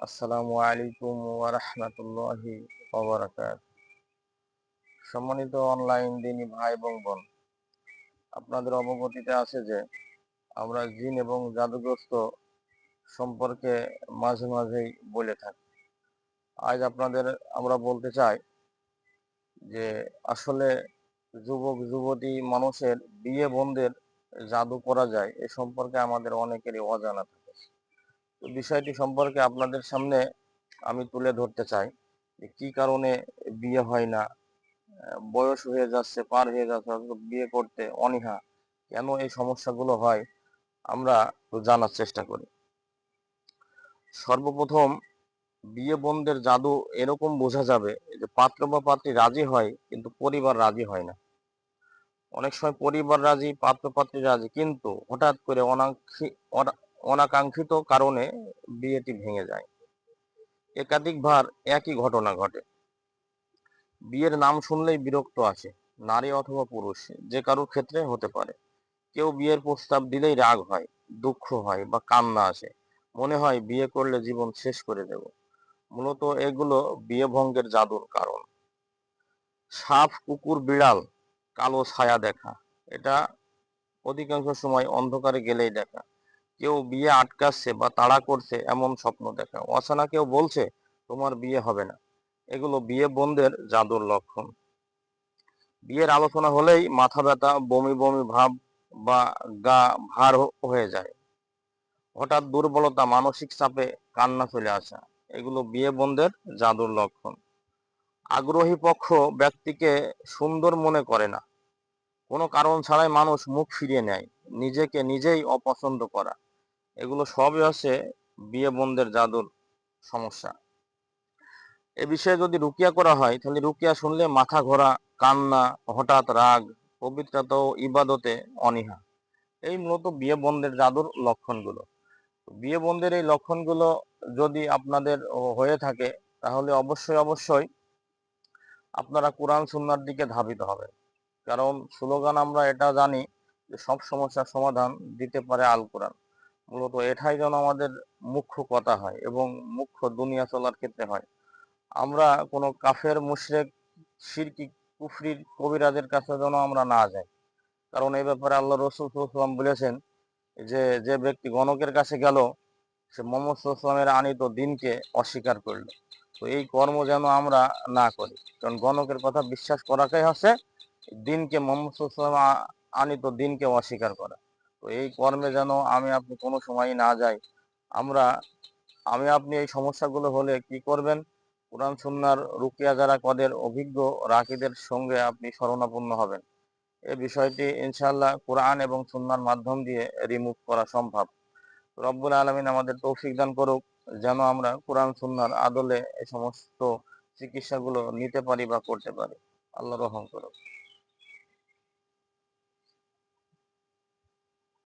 আসসালামু আলাইকুম ওয়ারহমতুল্লাহি সম্মানিত অনলাইন দিনী ভাই এবং বোন, আপনাদের অবগতিতে আছে যে আমরা জিন এবং জাদুগ্রস্ত সম্পর্কে মাঝে মাঝেই বলে থাকি। আজ আপনাদের আমরা বলতে চাই যে আসলে যুবক, যুবতী মানুষের বিয়ে বন্ধের জাদু করা যায় এ সম্পর্কে আমাদের অনেকেরই অজানা থাকে। বিষয়টি সম্পর্কে আপনাদের সামনে আমি তুলে ধরতে চাই যে কি কারণে বিয়ে হয় না? বয়স হয়ে যাচ্ছে, পার হয়ে যাচ্ছে বিয়ে করতে অনীহা। কেন এই সমস্যাগুলো হয়? আমরা জানার চেষ্টা করি। সর্বপ্রথম বিয়ে বন্ধের জাদু এরকম বোঝা যাবে যে পাত্র বা পাত্রী রাজি হয়, কিন্তু পরিবার রাজি হয় না। অনেক সময় পরিবার রাজি, পাত্র পাত্রী রাজি, কিন্তু হঠাৎ করে অনাকাঙ্ক্ষিত কারণে বিয়েটি ভেঙে যায়। একাধিকবার একই ঘটনা ঘটে। বিয়ের নাম শুনলেই বিরক্ত আসে, নারী অথবা পুরুষ, যে কারোর ক্ষেত্রে হতে পারে। কেউ বিয়ের প্রস্তাব দিলেই রাগ হয়, দুঃখ হয় বা কান্না আসে। মনে হয় বিয়ে করলে জীবন শেষ করে দেব। মূলত এগুলো বিয়ে ভঙ্গের জাদুর কারণ। সাপ কুকুর বিড়াল, কালো ছায়া দেখা। এটা অধিকাংশ সময় অন্ধকারে গেলেই দেখা। কেউ বিয়ে আটকাচ্ছে বা তাড়া করছে এমন স্বপ্ন দেখা অচেনা কেউ বলছে, তোমার বিয়ে হবে না। এগুলো বিয়ে বন্ধের জাদুর লক্ষণ। বিয়ের আলোচনা হলেই মাথা ব্যথা, বমি বমি ভাব বা গা ভার হয়ে যায়। হঠাৎ দুর্বলতা, মানসিক চাপে কান্না চলে আসা, এগুলো বিয়ে বন্ধের জাদুর লক্ষণ। আগ্রহী পক্ষ ব্যক্তিকে সুন্দর মনে করে না। কোনো কারণ ছাড়াই মানুষ মুখ ফিরিয়ে নেয়, নিজেকে নিজেই অপছন্দ করা। এগুলো সবই হচ্ছে বিয়ে বন্ধের জাদুর সমস্যা। এ বিষয়ে যদি রুকিয়া করা হয়, তাহলে রুকিয়া শুনলে মাথা ঘোরা, কান্না, হঠাৎ রাগ, পবিত্রতা ও ইবাদতে অনীহা। এই মূলত বিয়ে বন্ধের জাদুর লক্ষণগুলো। বিয়ে বন্ধের এই লক্ষণগুলো যদি আপনাদের হয়ে থাকে, তাহলে অবশ্যই অবশ্যই আপনারা কোরআন সুন্নার দিকে ধাবিত হবে। কারণ, স্লোগান আমরা এটা জানি যে সব সমস্যার সমাধান দিতে পারে আল কোরআন মূলত এটাই যেন আমাদের মুখ্য কথা হয় এবং মুখ্য দুনিয়া চলার ক্ষেত্রে হয়। আমরা কোনো কাফের, মুশরেক, শিরকি, কুফরির কবিরাজের কাছে যেন আমরা না যাই। কারণ এই ব্যাপারে আল্লাহ রসুল সাল্লাম বলেছেন যে যে ব্যক্তি গণকের কাছে গেল, সে মোহাম্মদ সাল্লামের আনিত দিনকে অস্বীকার করল। তো এই কর্ম যেন আমরা না করি। কারণ গণকের কথা বিশ্বাস করাটাই হচ্ছে দিনকে মোহাম্মদ সাল্লাম আনিত দিনকে অস্বীকার করা। তো এই কর্মে যেন আমি আপনি কোনো সময় না যাই। আমরা, আমি আপনি এই সমস্যাগুলো হলে কি করবেন? কোরআন সুন্নার রুকিয়া যারা কদের অভিজ্ঞ রাকিদের সঙ্গে আপনি শরণাপন্ন হবেন। এ বিষয়টি ইনশাল্লাহ কোরআন এবং সুন্নার মাধ্যম দিয়ে রিমুভ করা সম্ভব। রব্বুল আলমিন আমাদের তৌফিক দান করুক, যেন আমরা কোরআন সুন্নার আদলে এই সমস্ত চিকিৎসাগুলো নিতে পারি বা করতে পারি। আল্লাহ রহম করুক।